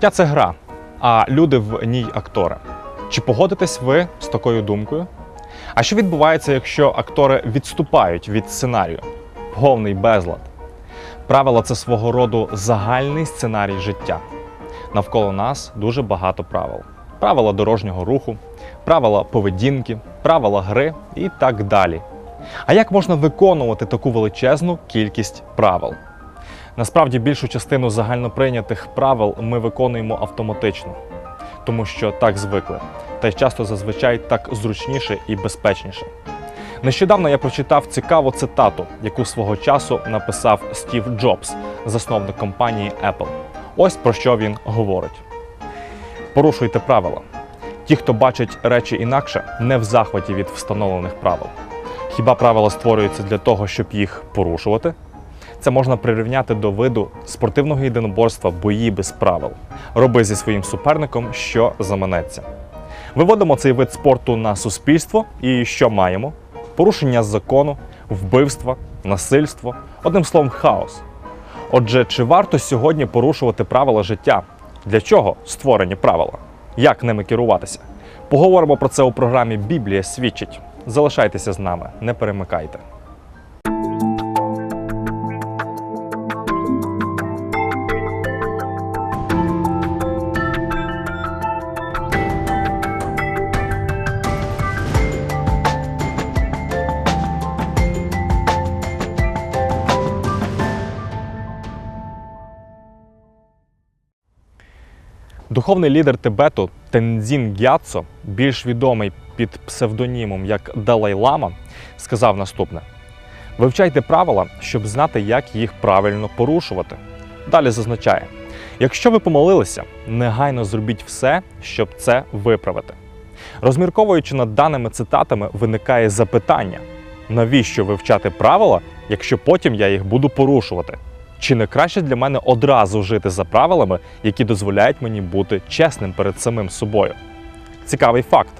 Життя це гра, а люди в ній актори. Чи погодитесь ви з такою думкою? А що відбувається, якщо актори відступають від сценарію? Повний безлад. Правила це свого роду загальний сценарій життя. Навколо нас дуже багато правил: правила дорожнього руху, правила поведінки, правила гри і так далі. А як можна виконувати таку величезну кількість правил? Насправді більшу частину загальноприйнятих правил ми виконуємо автоматично, тому що так звикли, та й часто зазвичай так зручніше і безпечніше. Нещодавно я прочитав цікаву цитату, яку свого часу написав Стів Джобс, засновник компанії Apple. Ось про що він говорить: порушуйте правила. Ті, хто бачить речі інакше, не в захваті від встановлених правил. Хіба правила створюються для того, щоб їх порушувати? Це можна прирівняти до виду спортивного єдиноборства бої без правил. Роби зі своїм суперником, що заманеться. Виводимо цей вид спорту на суспільство і що маємо? Порушення закону, вбивства, насильство, одним словом, хаос. Отже, чи варто сьогодні порушувати правила життя? Для чого створені правила? Як ними керуватися? Поговоримо про це у програмі Біблія свідчить. Залишайтеся з нами, не перемикайте. Духовний лідер Тибету Тензін Гяцо, більш відомий під псевдонімом як Далай Лама, сказав наступне: вивчайте правила, щоб знати, як їх правильно порушувати. Далі зазначає: якщо ви помолилися, негайно зробіть все, щоб це виправити. Розмірковуючи над даними цитатами, виникає запитання: навіщо вивчати правила, якщо потім я їх буду порушувати? Чи не краще для мене одразу жити за правилами, які дозволяють мені бути чесним перед самим собою? Цікавий факт.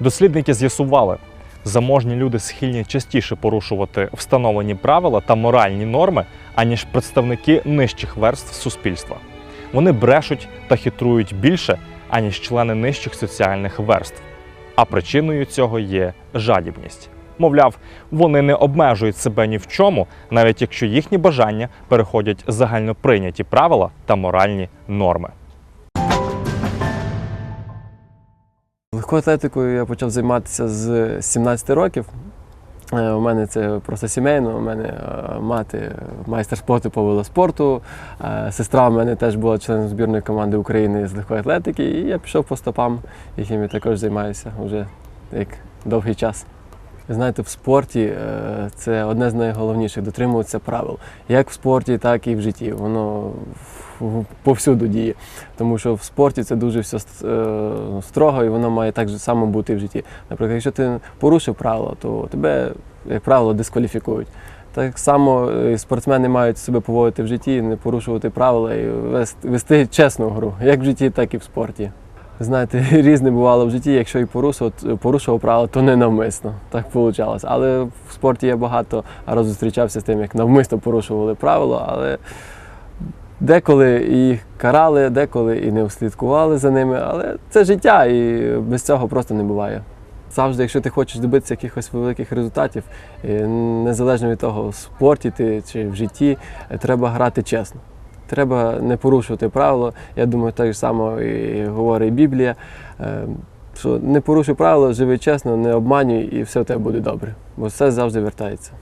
Дослідники з'ясували, заможні люди схильні частіше порушувати встановлені правила та моральні норми, аніж представники нижчих верств суспільства. Вони брешуть та хитрують більше, аніж члени нижчих соціальних верств. А причиною цього є жадібність. Мовляв, вони не обмежують себе ні в чому, навіть якщо їхні бажання переходять загальноприйняті правила та моральні норми. Легкою атлетикою я почав займатися з 17 років. Е, У мене це просто сімейно. У мене е, мати майстер спорту по велоспорту. е, Сестра у мене теж була членом збірної команди України з легкої атлетики, і я пішов по стопам, яким я також займаюся вже як довгий час. Знаєте, в спорті е, це одне з найголовніших дотримуватися правил. Як в спорті, так і в житті. Воно повсюду діє. Тому що в спорті це дуже все е, строго, і воно має так само бути в житті. Наприклад, якщо ти порушив правила, то тебе, як правило, дискваліфікують. Так само е, спортсмени мають себе поводити в житті, не порушувати правила і вести чесну гру, як в житті, так і в спорті. Знаєте, різне бувало в житті, якщо і порушував, порушував правила, то не навмисно. Так вийшло. Але в спорті я багато разів зустрічався з тим, як навмисно порушували правила, але деколи їх карали, деколи і не слідкували за ними. Але це життя, і без цього просто не буває. Завжди, якщо ти хочеш добитися якихось великих результатів, е, незалежно від того, в спорті ти чи в житті, е, треба грати чесно. Треба не порушувати правила. Я думаю, так само і говорить Біблія. е, Що не порушуй правила, живи чесно, не обманюй, і все в тебе буде добре. Бо все завжди вертається.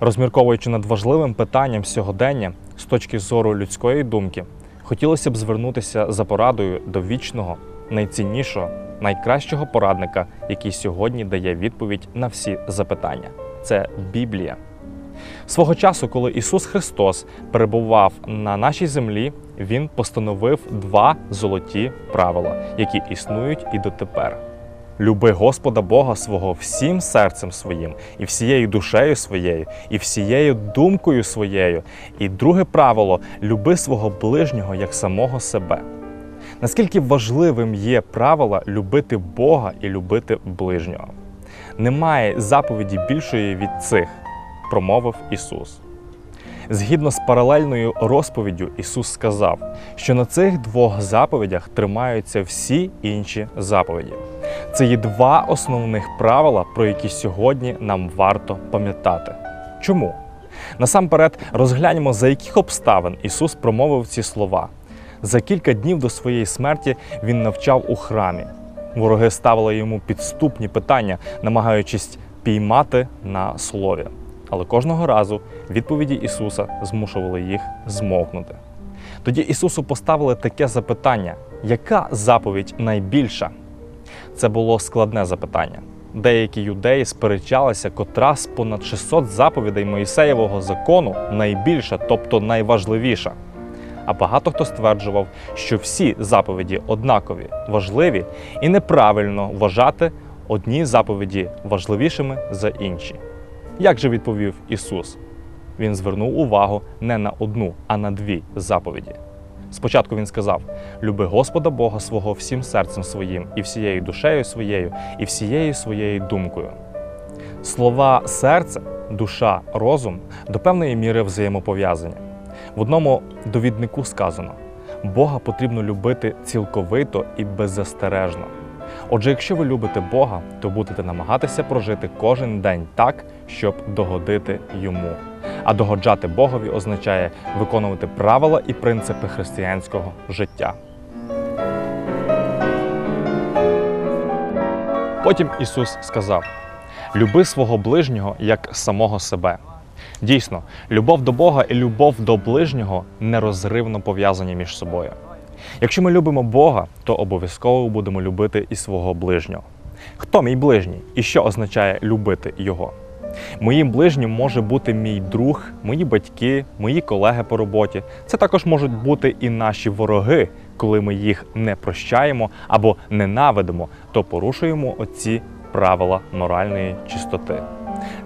Розмірковуючи над важливим питанням сьогодення з точки зору людської думки, хотілося б звернутися за порадою до вічного, найціннішого, найкращого порадника, який сьогодні дає відповідь на всі запитання. Це Біблія. Свого часу, коли Ісус Христос перебував на нашій землі, Він постановив два золоті правила, які існують і дотепер. Люби Господа Бога свого всім серцем своїм, і всією душею своєю, і всією думкою своєю. І друге правило люби свого ближнього як самого себе. Наскільки важливим є правило любити Бога і любити ближнього? Немає заповіді більшої від цих, промовив Ісус. Згідно з паралельною розповіддю, Ісус сказав, що на цих двох заповідях тримаються всі інші заповіді. Це є два основних правила, про які сьогодні нам варто пам'ятати. Чому? Насамперед розгляньмо, за яких обставин Ісус промовив ці слова. За кілька днів до своєї смерті Він навчав у храмі. Вороги ставили йому підступні питання, намагаючись піймати на слові. Але кожного разу відповіді Ісуса змушували їх змовкнути. Тоді Ісусу поставили таке запитання: яка заповідь найбільша? Це було складне запитання. Деякі юдеї сперечалися, котра з понад 600 заповідей Моїсеєвого закону найбільша, тобто найважливіша. А багато хто стверджував, що всі заповіді однакові, важливі і неправильно вважати одні заповіді важливішими за інші. Як же відповів Ісус? Він звернув увагу не на одну, а на дві заповіді. Спочатку він сказав: Люби Господа Бога свого всім серцем своїм, і всією душею своєю, і всією своєю думкою. Слова серце, душа, розум до певної міри взаємопов'язані. В одному довіднику сказано: Бога потрібно любити цілковито і беззастережно. Отже, якщо ви любите Бога, то будете намагатися прожити кожен день так, щоб догодити йому. А догоджати Богові означає виконувати правила і принципи християнського життя. Потім Ісус сказав: Люби свого ближнього як самого себе. Дійсно, любов до Бога і любов до ближнього нерозривно пов'язані між собою. Якщо ми любимо Бога, то обов'язково будемо любити і свого ближнього. Хто мій ближній і що означає любити його? Моїм ближнім може бути мій друг, мої батьки, мої колеги по роботі. Це також можуть бути і наші вороги, коли ми їх не прощаємо або ненавидимо, то порушуємо оці правила моральної чистоти.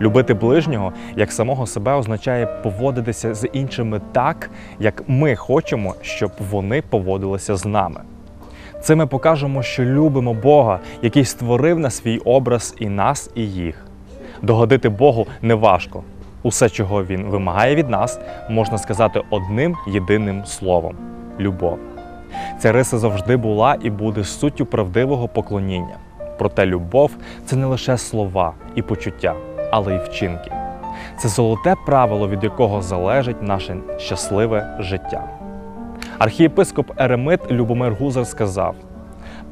Любити ближнього як самого себе означає поводитися з іншими так, як ми хочемо, щоб вони поводилися з нами. Це ми покажемо, що любимо Бога, який створив на свій образ і нас, і їх. Догодити Богу не важко. Усе, чого Він вимагає від нас, можна сказати одним єдиним словом любов. Ця риса завжди була і буде суттю правдивого поклоніння. Проте любов це не лише слова і почуття, але й вчинки. Це золоте правило, від якого залежить наше щасливе життя. Архієпископ Еремит Любомир Гузар сказав: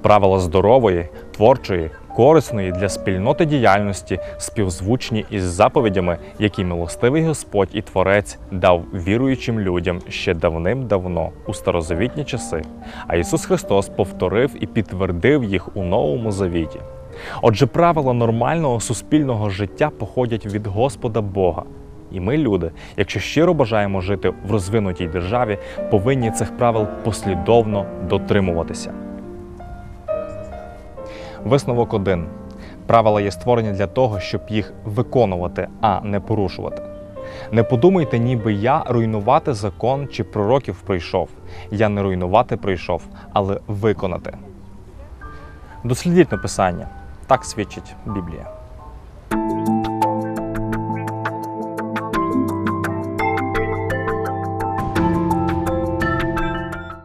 правила здорової, творчої, корисної для спільноти діяльності співзвучні із заповідями, які милостивий Господь і Творець дав віруючим людям ще давним-давно у старозавітні часи. А Ісус Христос повторив і підтвердив їх у Новому Завіті. Отже, правила нормального суспільного життя походять від Господа Бога. І ми, люди, якщо щиро бажаємо жити в розвинутій державі, повинні цих правил послідовно дотримуватися. Висновок 1. Правила є створені для того, щоб їх виконувати, а не порушувати. Не подумайте, ніби я руйнувати закон чи пророків прийшов. Я не руйнувати прийшов, але виконати. Дослідіть написання. Так свідчить Біблія.